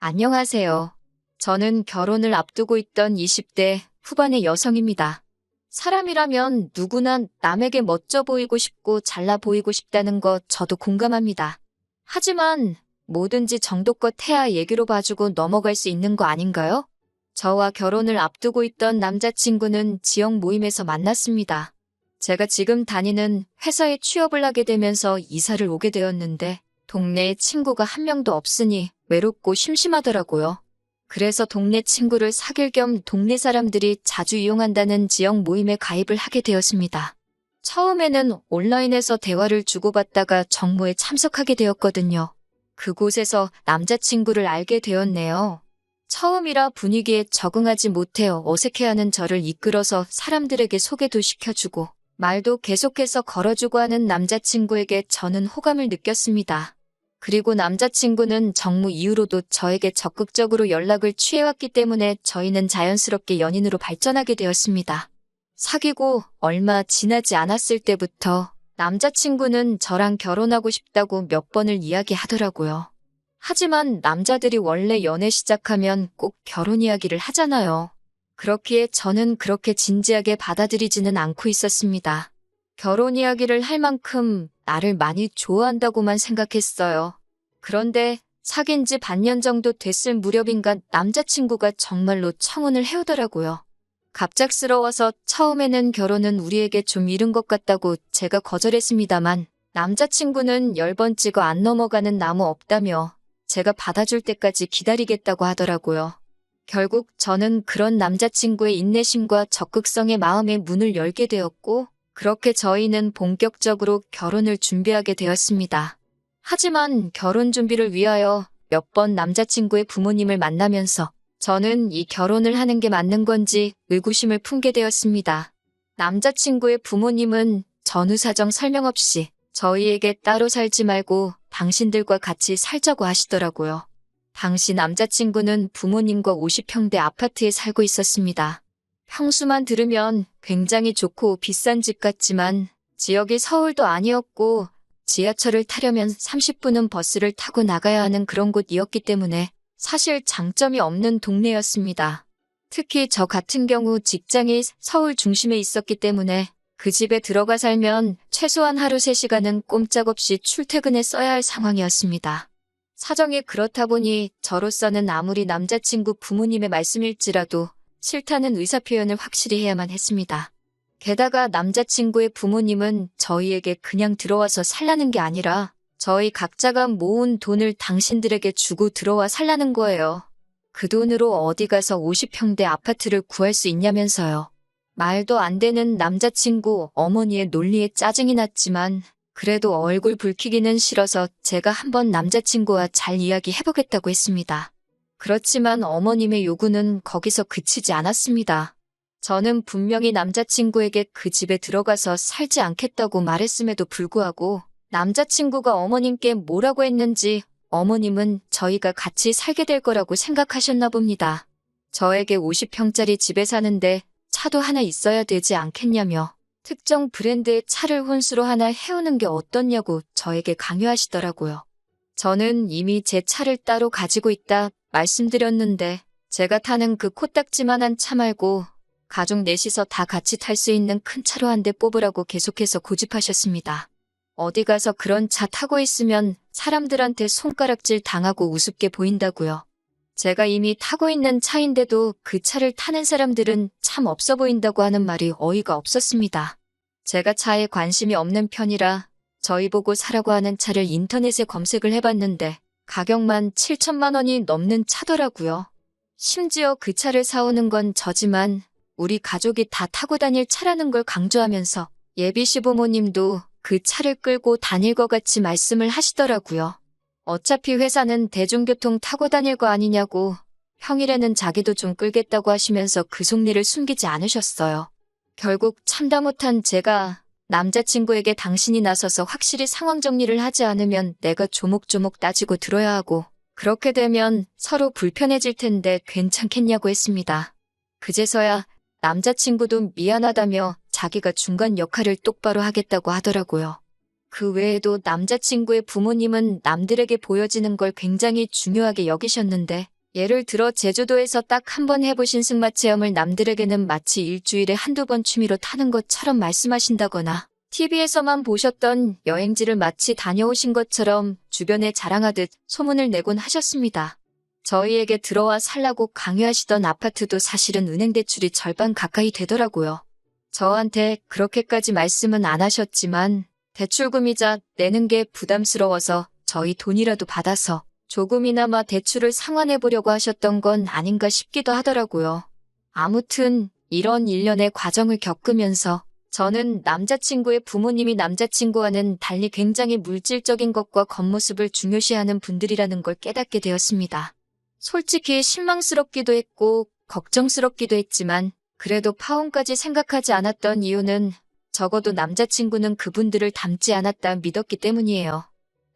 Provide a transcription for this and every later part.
안녕하세요. 저는 결혼을 앞두고 있던 20대 후반의 여성입니다. 사람이라면 누구나 남에게 멋져 보이고 싶고 잘나 보이고 싶다는 것 저도 공감합니다. 하지만 뭐든지 정도껏 해야 얘기로 봐주고 넘어갈 수 있는 거 아닌가요? 저와 결혼을 앞두고 있던 남자친구는 지역 모임에서 만났습니다. 제가 지금 다니는 회사에 취업을 하게 되면서 이사를 오게 되었는데 동네에 친구가 한 명도 없으니 외롭고 심심하더라고요. 그래서 동네 친구를 사귈 겸 동네 사람들이 자주 이용한다는 지역 모임에 가입을 하게 되었습니다. 처음에는 온라인에서 대화를 주고받다가 정모에 참석하게 되었거든요. 그곳에서 남자친구를 알게 되었네요. 처음이라 분위기에 적응하지 못해 어색해하는 저를 이끌어서 사람들에게 소개도 시켜주고 말도 계속해서 걸어주고 하는 남자친구에게 저는 호감을 느꼈습니다. 그리고 남자친구는 정무 이후로도 저에게 적극적으로 연락을 취해왔기 때문에 저희는 자연스럽게 연인으로 발전하게 되었습니다. 사귀고 얼마 지나지 않았을 때부터 남자친구는 저랑 결혼하고 싶다고 몇 번을 이야기하더라고요. 하지만 남자들이 원래 연애 시작하면 꼭 결혼 이야기를 하잖아요. 그렇기에 저는 그렇게 진지하게 받아들이지는 않고 있었습니다. 결혼 이야기를 할 만큼 나를 많이 좋아한다고만 생각했어요. 그런데 사귄 지 반년 정도 됐을 무렵인가 남자친구가 정말로 청혼을 해오더라고요. 갑작스러워서 처음에는 결혼은 우리에게 좀 이른 것 같다고 제가 거절했습니다만 남자친구는 열번 찍어 안 넘어가는 나무 없다며 제가 받아줄 때까지 기다리겠다고 하더라고요. 결국 저는 그런 남자친구의 인내심과 적극성의 마음에 문을 열게 되었고 그렇게 저희는 본격적으로 결혼을 준비하게 되었습니다. 하지만 결혼 준비를 위하여 몇 번 남자친구의 부모님을 만나면서 저는 이 결혼을 하는 게 맞는 건지 의구심을 품게 되었습니다. 남자친구의 부모님은 전후 사정 설명 없이 저희에게 따로 살지 말고 당신들과 같이 살자고 하시더라고요. 당시 남자친구는 부모님과 50평대 아파트에 살고 있었습니다. 평수만 들으면 굉장히 좋고 비싼 집 같지만 지역이 서울도 아니었고 지하철을 타려면 30분은 버스를 타고 나가야 하는 그런 곳이었기 때문에 사실 장점이 없는 동네였습니다. 특히 저 같은 경우 직장이 서울 중심에 있었기 때문에 그 집에 들어가 살면 최소한 하루 3시간은 꼼짝없이 출퇴근에 써야 할 상황이었습니다. 사정이 그렇다 보니 저로서는 아무리 남자친구 부모님의 말씀일지라도 싫다는 의사표현을 확실히 해야만 했습니다. 게다가 남자친구의 부모님은 저희에게 그냥 들어와서 살라는 게 아니라 저희 각자가 모은 돈을 당신들에게 주고 들어와 살라는 거예요. 그 돈으로 어디 가서 50평대 아파트를 구할 수 있냐면서요. 말도 안 되는 남자친구 어머니의 논리에 짜증이 났지만 그래도 얼굴 붉히기는 싫어서 제가 한번 남자친구와 잘 이야기해보겠다고 했습니다. 그렇지만 어머님의 요구는 거기서 그치지 않았습니다. 저는 분명히 남자친구에게 그 집에 들어가서 살지 않겠다고 말했음에도 불구하고 남자친구가 어머님께 뭐라고 했는지 어머님은 저희가 같이 살게 될 거라고 생각하셨나 봅니다. 저에게 50평짜리 집에 사는데 차도 하나 있어야 되지 않겠냐며 특정 브랜드의 차를 혼수로 하나 해오는 게 어떻냐고 저에게 강요하시더라고요. 저는 이미 제 차를 따로 가지고 있다 말씀드렸는데 제가 타는 그 코딱지만한 차 말고 가족 넷이서 다 같이 탈 수 있는 큰 차로 한 대 뽑으라고 계속해서 고집하셨습니다. 어디 가서 그런 차 타고 있으면 사람들한테 손가락질 당하고 우습게 보인다고요. 제가 이미 타고 있는 차인데도 그 차를 타는 사람들은 참 없어 보인다고 하는 말이 어이가 없었습니다. 제가 차에 관심이 없는 편이라 저희 보고 사라고 하는 차를 인터넷에 검색을 해봤는데 가격만 7천만 원이 넘는 차더라고요. 심지어 그 차를 사오는 건 저지만 우리 가족이 다 타고 다닐 차라는 걸 강조하면서 예비 시부모님도 그 차를 끌고 다닐 것 같이 말씀을 하시더라고요. 어차피 회사는 대중교통 타고 다닐 거 아니냐고 평일에는 자기도 좀 끌겠다고 하시면서 그 속내를 숨기지 않으셨어요. 결국 참다 못한 제가 남자친구에게 당신이 나서서 확실히 상황 정리를 하지 않으면 내가 조목조목 따지고 들어야 하고 그렇게 되면 서로 불편해질 텐데 괜찮겠냐고 했습니다. 그제서야 남자친구도 미안하다며 자기가 중간 역할을 똑바로 하겠다고 하더라고요. 그 외에도 남자친구의 부모님은 남들에게 보여지는 걸 굉장히 중요하게 여기셨는데, 예를 들어 제주도에서 딱 한 번 해보신 승마 체험을 남들에게는 마치 일주일에 한두 번 취미로 타는 것처럼 말씀하신다거나, TV에서만 보셨던 여행지를 마치 다녀오신 것처럼 주변에 자랑하듯 소문을 내곤 하셨습니다. 저희에게 들어와 살라고 강요하시던 아파트도 사실은 은행 대출이 절반 가까이 되더라고요. 저한테 그렇게까지 말씀은 안 하셨지만 대출금이자 내는 게 부담스러워서 저희 돈이라도 받아서 조금이나마 대출을 상환해 보려고 하셨던 건 아닌가 싶기도 하더라고요. 아무튼 이런 일련의 과정을 겪으면서 저는 남자친구의 부모님이 남자친구와는 달리 굉장히 물질적인 것과 겉모습을 중요시하는 분들이라는 걸 깨닫게 되었습니다. 솔직히 실망스럽기도 했고 걱정스럽기도 했지만 그래도 파혼까지 생각하지 않았던 이유는 적어도 남자친구는 그분들을 닮지 않았다 믿었기 때문이에요.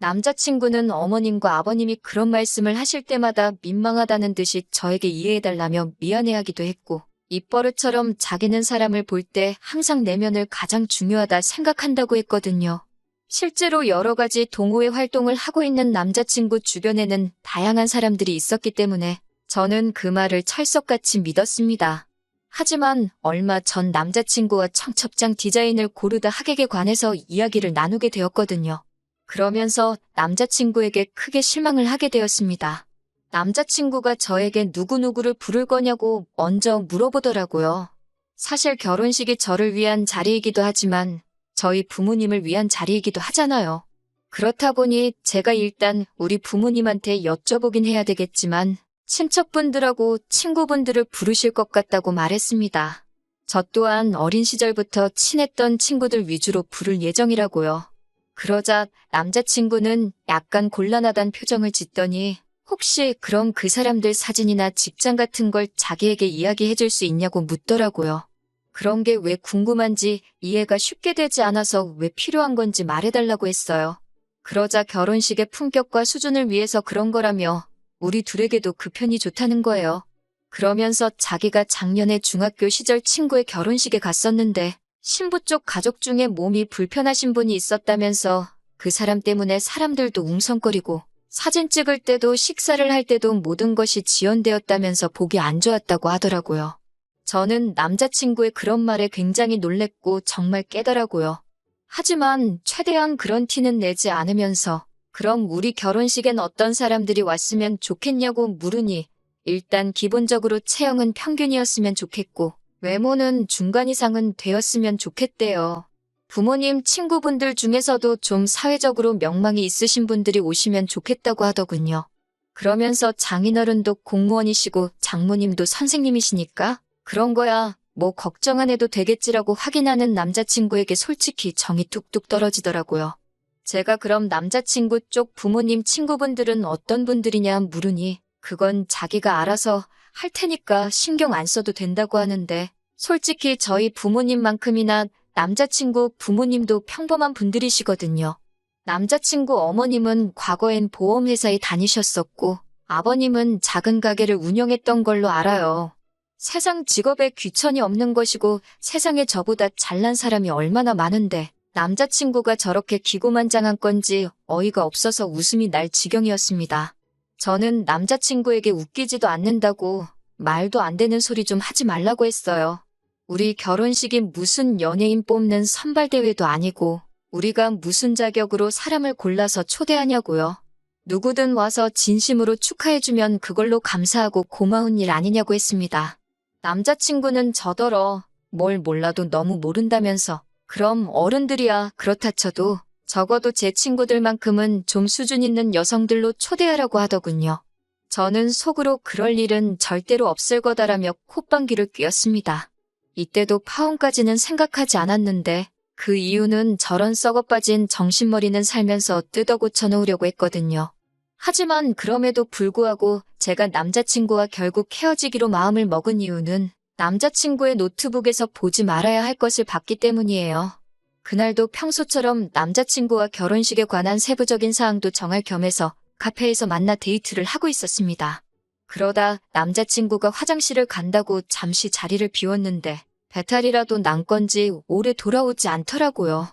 남자친구는 어머님과 아버님이 그런 말씀을 하실 때마다 민망하다는 듯이 저에게 이해해달라며 미안해하기도 했고, 입버릇처럼 자기는 사람을 볼 때 항상 내면을 가장 중요하다 생각한다고 했거든요. 실제로 여러 가지 동호회 활동을 하고 있는 남자친구 주변에는 다양한 사람들이 있었기 때문에 저는 그 말을 찰석같이 믿었습니다. 하지만 얼마 전 남자친구와 청첩장 디자인을 고르다 하객에 관해서 이야기를 나누게 되었거든요. 그러면서 남자친구에게 크게 실망을 하게 되었습니다. 남자친구가 저에게 누구누구를 부를 거냐고 먼저 물어보더라고요. 사실 결혼식이 저를 위한 자리이기도 하지만 저희 부모님을 위한 자리이기도 하잖아요. 그렇다 보니 제가 일단 우리 부모님한테 여쭤보긴 해야 되겠지만 친척분들하고 친구분들을 부르실 것 같다고 말했습니다. 저 또한 어린 시절부터 친했던 친구들 위주로 부를 예정이라고요. 그러자 남자친구는 약간 곤란하단 표정을 짓더니 혹시 그럼 그 사람들 사진이나 직장 같은 걸 자기에게 이야기해 줄 수 있냐고 묻더라고요. 그런 게 왜 궁금한지 이해가 쉽게 되지 않아서 왜 필요한 건지 말해달라고 했어요. 그러자 결혼식의 품격과 수준을 위해서 그런 거라며 우리 둘에게도 그 편이 좋다는 거예요. 그러면서 자기가 작년에 중학교 시절 친구의 결혼식에 갔었는데 신부 쪽 가족 중에 몸이 불편하신 분이 있었다면서 그 사람 때문에 사람들도 웅성거리고 사진 찍을 때도 식사를 할 때도 모든 것이 지연되었다면서 보기 안 좋았다고 하더라고요. 저는 남자친구의 그런 말에 굉장히 놀랬고 정말 깨달아고요. 하지만 최대한 그런 티는 내지 않으면서 그럼 우리 결혼식엔 어떤 사람들이 왔으면 좋겠냐고 물으니 일단 기본적으로 체형은 평균이었으면 좋겠고 외모는 중간 이상은 되었으면 좋겠대요. 부모님, 친구분들 중에서도 좀 사회적으로 명망이 있으신 분들이 오시면 좋겠다고 하더군요. 그러면서 장인어른도 공무원이시고 장모님도 선생님이시니까 그런 거야 뭐 걱정 안 해도 되겠지라고 확인하는 남자친구에게 솔직히 정이 뚝뚝 떨어지더라고요. 제가 그럼 남자친구 쪽 부모님 친구분들은 어떤 분들이냐 물으니 그건 자기가 알아서 할 테니까 신경 안 써도 된다고 하는데 솔직히 저희 부모님만큼이나 남자친구 부모님도 평범한 분들이시거든요. 남자친구 어머님은 과거엔 보험회사에 다니셨었고 아버님은 작은 가게를 운영했던 걸로 알아요. 세상 직업에 귀천이 없는 것이고 세상에 저보다 잘난 사람이 얼마나 많은데 남자친구가 저렇게 기고만장한 건지 어이가 없어서 웃음이 날 지경이었습니다. 저는 남자친구에게 웃기지도 않는다고 말도 안 되는 소리 좀 하지 말라고 했어요. 우리 결혼식이 무슨 연예인 뽑는 선발대회도 아니고 우리가 무슨 자격으로 사람을 골라서 초대하냐고요. 누구든 와서 진심으로 축하해주면 그걸로 감사하고 고마운 일 아니냐고 했습니다. 남자친구는 저더러 뭘 몰라도 너무 모른다면서 그럼 어른들이야 그렇다 쳐도 적어도 제 친구들만큼은 좀 수준 있는 여성들로 초대하라고 하더군요. 저는 속으로 그럴 일은 절대로 없을 거다라며 콧방귀를 뀌었습니다. 이때도 파혼까지는 생각하지 않았는데 그 이유는 저런 썩어빠진 정신머리는 살면서 뜯어 고쳐 놓으려고 했거든요. 하지만 그럼에도 불구하고 제가 남자친구와 결국 헤어지기로 마음을 먹은 이유는 남자친구의 노트북에서 보지 말아야 할 것을 봤기 때문이에요. 그날도 평소처럼 남자친구와 결혼식에 관한 세부적인 사항도 정할 겸해서 카페에서 만나 데이트를 하고 있었습니다. 그러다 남자친구가 화장실을 간다고 잠시 자리를 비웠는데 배탈이라도 난 건지 오래 돌아오지 않더라고요.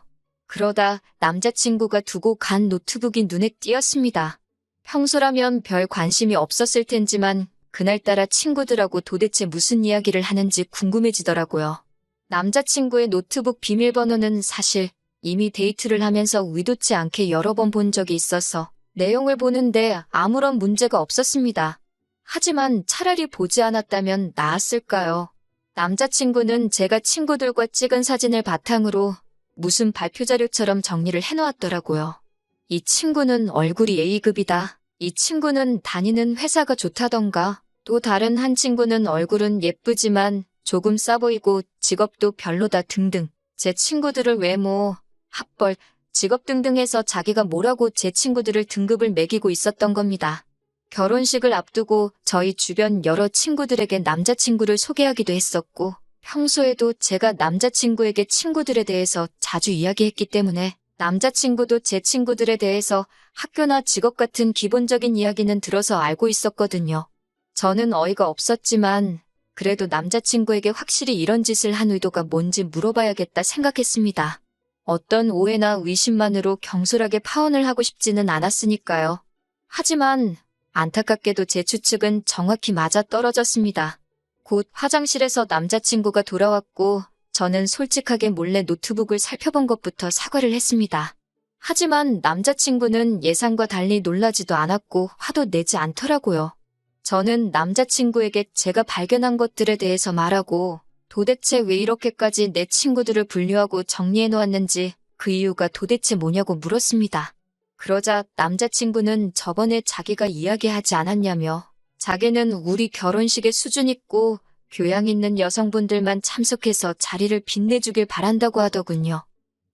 그러다 남자친구가 두고 간 노트북이 눈에 띄었습니다. 평소라면 별 관심이 없었을 텐지만 그날따라 친구들하고 도대체 무슨 이야기를 하는지 궁금해지더라고요. 남자친구의 노트북 비밀번호는 사실 이미 데이트를 하면서 의도치 않게 여러 번 본 적이 있어서 내용을 보는데 아무런 문제가 없었습니다. 하지만 차라리 보지 않았다면 나았을까요? 남자친구는 제가 친구들과 찍은 사진을 바탕으로 무슨 발표 자료처럼 정리를 해놓았더라고요. 이 친구는 얼굴이 A급이다. 이 친구는 다니는 회사가 좋다던가. 또 다른 한 친구는 얼굴은 예쁘지만 조금 싸 보이고 직업도 별로다 등등. 제 친구들을 외모, 학벌, 직업 등등 해서 자기가 뭐라고 제 친구들을 등급을 매기고 있었던 겁니다. 결혼식을 앞두고 저희 주변 여러 친구들에게 남자친구를 소개하기도 했었고, 평소에도 제가 남자친구에게 친구들에 대해서 자주 이야기했기 때문에 남자친구도 제 친구들에 대해서 학교나 직업 같은 기본적인 이야기는 들어서 알고 있었거든요. 저는 어이가 없었지만 그래도 남자친구에게 확실히 이런 짓을 한 의도가 뭔지 물어봐야겠다 생각했습니다. 어떤 오해나 의심만으로 경솔하게 파혼을 하고 싶지는 않았으니까요. 하지만 안타깝게도 제 추측은 정확히 맞아 떨어졌습니다. 곧 화장실에서 남자친구가 돌아왔고 저는 솔직하게 몰래 노트북을 살펴본 것부터 사과를 했습니다. 하지만 남자친구는 예상과 달리 놀라지도 않았고 화도 내지 않더라고요. 저는 남자친구에게 제가 발견한 것들에 대해서 말하고 도대체 왜 이렇게까지 내 친구들을 분류하고 정리해 놓았는지 그 이유가 도대체 뭐냐고 물었습니다. 그러자 남자친구는 저번에 자기가 이야기하지 않았냐며 자기는 우리 결혼식에 수준 있고 교양 있는 여성분들만 참석해서 자리를 빛내주길 바란다고 하더군요.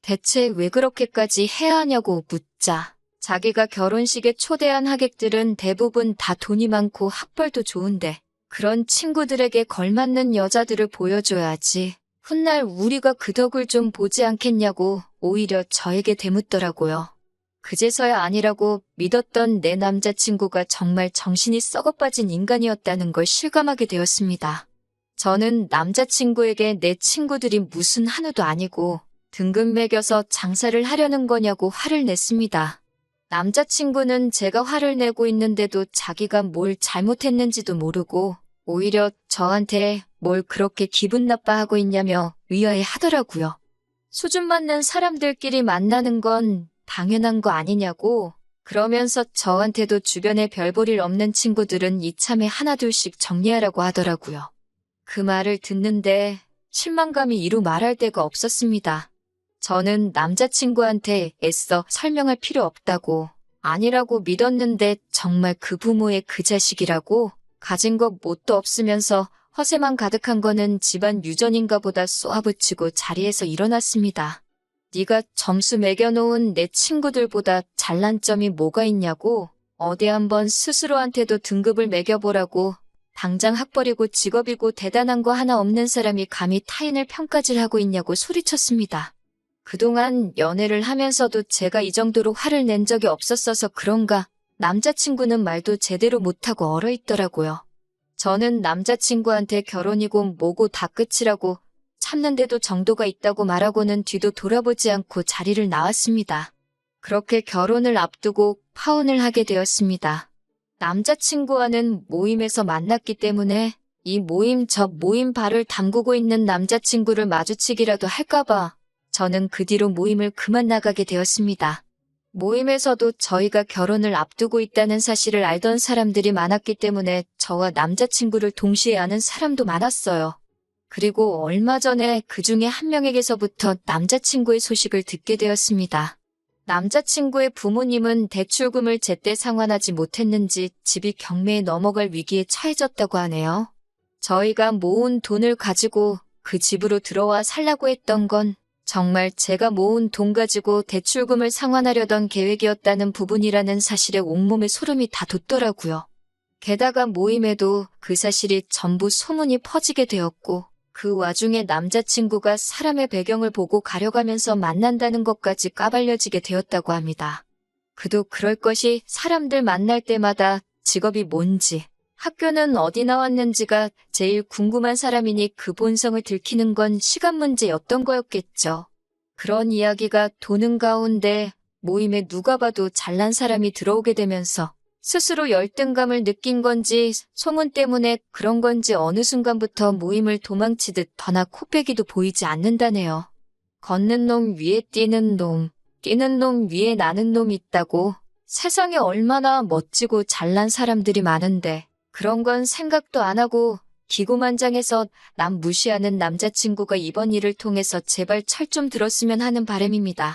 대체 왜 그렇게까지 해야 하냐고 묻자 자기가 결혼식에 초대한 하객들은 대부분 다 돈이 많고 학벌도 좋은데 그런 친구들에게 걸맞는 여자들을 보여줘야지. 훗날 우리가 그 덕을 좀 보지 않겠냐고 오히려 저에게 대묻더라고요. 그제서야 아니라고 믿었던 내 남자친구가 정말 정신이 썩어빠진 인간이었다는 걸 실감하게 되었습니다. 저는 남자친구에게 내 친구들이 무슨 한우도 아니고 등급 매겨서 장사를 하려는 거냐고 화를 냈습니다. 남자친구는 제가 화를 내고 있는데도 자기가 뭘 잘못했는지도 모르고 오히려 저한테 뭘 그렇게 기분 나빠하고 있냐며 의아해 하더라고요. 수준 맞는 사람들끼리 만나는 건 당연한 거 아니냐고 그러면서 저한테도 주변에 별볼일 없는 친구들은 이참에 하나둘씩 정리하라고 하더라고요. 그 말을 듣는데 실망감이 이루 말할 데가 없었습니다. 저는 남자친구한테 애써 설명할 필요 없다고 아니라고 믿었는데 정말 그 부모의 그 자식이라고 가진 것 뭣도 없으면서 허세만 가득한 거는 집안 유전인가 보다 쏘아붙이고 자리에서 일어났습니다. 네가 점수 매겨놓은 내 친구들보다 잘난 점이 뭐가 있냐고 어디 한번 스스로한테도 등급을 매겨보라고 당장 학벌이고 직업이고 대단한 거 하나 없는 사람이 감히 타인을 평가질 하고 있냐고 소리쳤습니다. 그동안 연애를 하면서도 제가 이 정도로 화를 낸 적이 없었어서 그런가 남자친구는 말도 제대로 못하고 얼어있더라고요. 저는 남자친구한테 결혼이고 뭐고 다 끝이라고 참는데도 정도가 있다고 말하고는 뒤도 돌아보지 않고 자리를 나왔습니다. 그렇게 결혼을 앞두고 파혼을 하게 되었습니다. 남자친구와는 모임에서 만났기 때문에 이 모임 저 모임 발을 담그고 있는 남자친구를 마주치기라도 할까봐 저는 그 뒤로 모임을 그만 나가게 되었습니다. 모임에서도 저희가 결혼을 앞두고 있다는 사실을 알던 사람들이 많았기 때문에 저와 남자친구를 동시에 아는 사람도 많았어요. 그리고 얼마 전에 그 중에 한 명에게서부터 남자친구의 소식을 듣게 되었습니다. 남자친구의 부모님은 대출금을 제때 상환하지 못했는지 집이 경매에 넘어갈 위기에 처해졌다고 하네요. 저희가 모은 돈을 가지고 그 집으로 들어와 살라고 했던 건 정말 제가 모은 돈 가지고 대출금을 상환하려던 계획이었다는 부분이라는 사실에 온몸에 소름이 다 돋더라고요. 게다가 모임에도 그 사실이 전부 소문이 퍼지게 되었고 그 와중에 남자친구가 사람의 배경을 보고 가려가면서 만난다는 것까지 까발려지게 되었다고 합니다. 그도 그럴 것이 사람들 만날 때마다 직업이 뭔지, 학교는 어디 나왔는지가 제일 궁금한 사람이니 그 본성을 들키는 건 시간 문제였던 거였겠죠. 그런 이야기가 도는 가운데 모임에 누가 봐도 잘난 사람이 들어오게 되면서 스스로 열등감을 느낀 건지 소문 때문에 그런 건지 어느 순간부터 모임을 도망치듯 더나 코빼기도 보이지 않는다네요. 걷는 놈 위에 뛰는 놈, 뛰는 놈 위에 나는 놈 있다고 세상에 얼마나 멋지고 잘난 사람들이 많은데 그런 건 생각도 안 하고 기고만장해서 남 무시하는 남자친구가 이번 일을 통해서 제발 철 좀 들었으면 하는 바람입니다.